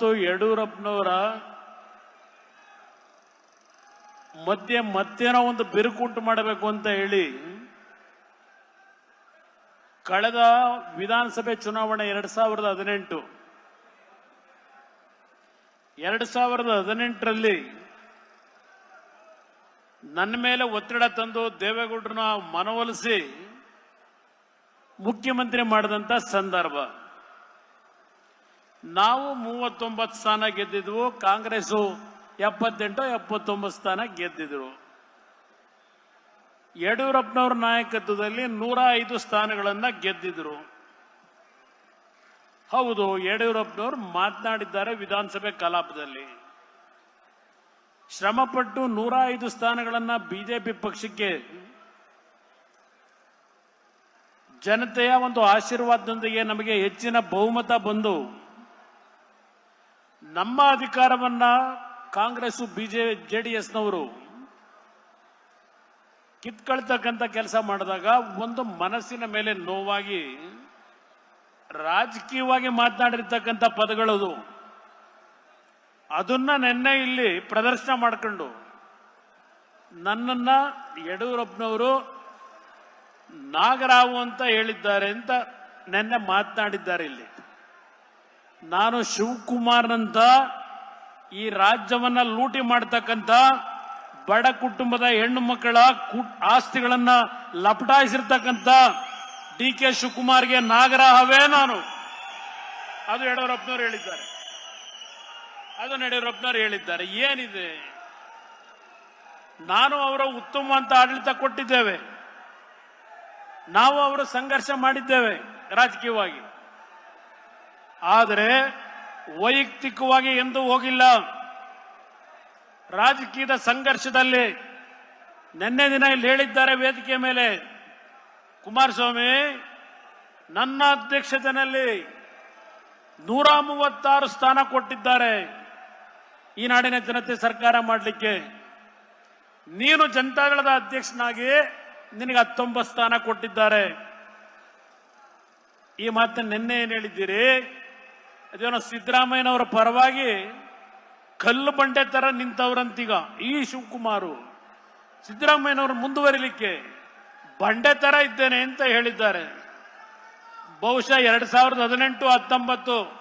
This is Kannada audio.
ಮತ್ತು ಯಡಿಯೂರಪ್ಪನವರ ಮಧ್ಯೆ ಮತ್ತೇನೋ ಒಂದು ಬಿರುಕುಂಟು ಮಾಡಬೇಕು ಅಂತ ಹೇಳಿ ಕಳೆದ ವಿಧಾನಸಭೆ ಚುನಾವಣೆ ಎರಡ್ ಸಾವಿರದ ಹದಿನೆಂಟು. ಎರಡ್ ಸಾವಿರದ ಹದಿನೆಂಟರಲ್ಲಿ ನನ್ನ ಮೇಲೆ ಒತ್ತಡ ತಂದು ದೇವೇಗೌಡರನ್ನ ಮನವೊಲಿಸಿ ಮುಖ್ಯಮಂತ್ರಿ ಮಾಡಿದಂತ ಸಂದರ್ಭ. ನಾವು ಮೂವತ್ತೊಂಬತ್ತು ಸ್ಥಾನ ಗೆದ್ದಿದ್ವು, ಕಾಂಗ್ರೆಸ್ಸು ಎಪ್ಪತ್ತೆಂಟು, ಎಪ್ಪತ್ತೊಂಬತ್ತು ಸ್ಥಾನ ಗೆದ್ದಿದ್ರು. ಯಡಿಯೂರಪ್ಪನವ್ರ ನಾಯಕತ್ವದಲ್ಲಿ ನೂರ ಐದು ಸ್ಥಾನಗಳನ್ನು ಗೆದ್ದಿದ್ರು. ಹೌದು, ಯಡಿಯೂರಪ್ಪನವರು ಮಾತನಾಡಿದ್ದಾರೆ ವಿಧಾನಸಭೆ ಕಲಾಪದಲ್ಲಿ. ಶ್ರಮಪಟ್ಟು ನೂರ ಐದು ಸ್ಥಾನಗಳನ್ನ ಬಿಜೆಪಿ ಪಕ್ಷಕ್ಕೆ ಜನತೆಯ ಒಂದು ಆಶೀರ್ವಾದದೊಂದಿಗೆ ನಮಗೆ ಹೆಚ್ಚಿನ ಬಹುಮತ ಬಂದು ನಮ್ಮ ಅಧಿಕಾರವನ್ನ ಕಾಂಗ್ರೆಸ್ ಬಿಜೆ ಎಸ್ನವರು ಕಿತ್ಕೊಳ್ತಕ್ಕಂಥ ಕೆಲಸ ಮಾಡಿದಾಗ ಒಂದು ಮನಸ್ಸಿನ ಮೇಲೆ ನೋವಾಗಿ ರಾಜಕೀಯವಾಗಿ ಮಾತನಾಡಿರ್ತಕ್ಕಂಥ ಪದಗಳದು ಅದನ್ನ ನಿನ್ನೆ ಇಲ್ಲಿ ಪ್ರದರ್ಶನ ಮಾಡ್ಕೊಂಡು ನನ್ನನ್ನ ಯಡಿಯೂರಪ್ಪನವರು ನಾಗರಾವು ಅಂತ ಹೇಳಿದ್ದಾರೆ ಅಂತ ನಿನ್ನೆ ಮಾತನಾಡಿದ್ದಾರೆ ಇಲ್ಲಿ. ನಾನು ಶಿವಕುಮಾರ್ನಂತ ಈ ರಾಜ್ಯವನ್ನ ಲೂಟಿ ಮಾಡ್ತಕ್ಕಂಥ ಬಡ ಕುಟುಂಬದ ಹೆಣ್ಣು ಮಕ್ಕಳ ಆಸ್ತಿಗಳನ್ನ ಲಪಟಾಯಿಸಿರ್ತಕ್ಕಂಥ ಡಿ ಕೆ ಶಿವಕುಮಾರ್ಗೆ ನಾಗರಹವೇ ನಾನು. ಅದು ಯಡಿಯೂರಪ್ಪನವರು ಹೇಳಿದ್ದಾರೆ. ಅದು ಯಡಿಯೂರಪ್ಪನವರು ಹೇಳಿದ್ದಾರೆ. ಏನಿದೆ? ನಾನು ಅವರ ಉತ್ತಮ ಅಂತ ಆಡಳಿತ ಕೊಟ್ಟಿದ್ದೇವೆ. ನಾವು ಅವರು ಸಂಘರ್ಷ ಮಾಡಿದ್ದೇವೆ, ರಾಜಕೀಯವಾಗಿ. ಆದರೆ ವೈಯಕ್ತಿಕವಾಗಿ ಎಂದೂ ಹೋಗಿಲ್ಲ. ರಾಜಕೀಯದ ಸಂಘರ್ಷದಲ್ಲಿ ನಿನ್ನೆ ದಿನ ಇಲ್ಲಿ ಹೇಳಿದ್ದಾರೆ ವೇದಿಕೆ ಮೇಲೆ. ಕುಮಾರಸ್ವಾಮಿ, ನನ್ನ ಅಧ್ಯಕ್ಷತೆಯಲ್ಲಿ ನೂರ ಮೂವತ್ತಾರು ಸ್ಥಾನ ಕೊಟ್ಟಿದ್ದಾರೆ ಈ ನಾಡಿನ ಜನತೆ ಸರ್ಕಾರ ಮಾಡಲಿಕ್ಕೆ. ನೀನು ಜನತಾದಳದ ಅಧ್ಯಕ್ಷನಾಗಿ ನಿನಗೆ ಹತ್ತೊಂಬತ್ತು ಸ್ಥಾನ ಕೊಟ್ಟಿದ್ದಾರೆ. ಈ ಮಾತನ್ನು ನಿನ್ನೆ ಏನು ಹೇಳಿದ್ದೀರಿ? ಅದೇನೋ ಸಿದ್ದರಾಮಯ್ಯನವರ ಪರವಾಗಿ ಕಲ್ಲು ಬಂಡೆ ತರ ನಿಂತವ್ರಂತೀಗ ಈ ಶಿವಕುಮಾರು. ಸಿದ್ದರಾಮಯ್ಯನವರು ಮುಂದುವರಿಲಿಕ್ಕೆ ಬಂಡೆ ತರ ಇದ್ದೇನೆ ಅಂತ ಹೇಳಿದ್ದಾರೆ. ಬಹುಶಃ ಎರಡ್ ಸಾವಿರದ ಹದಿನೆಂಟು ಹತ್ತೊಂಬತ್ತು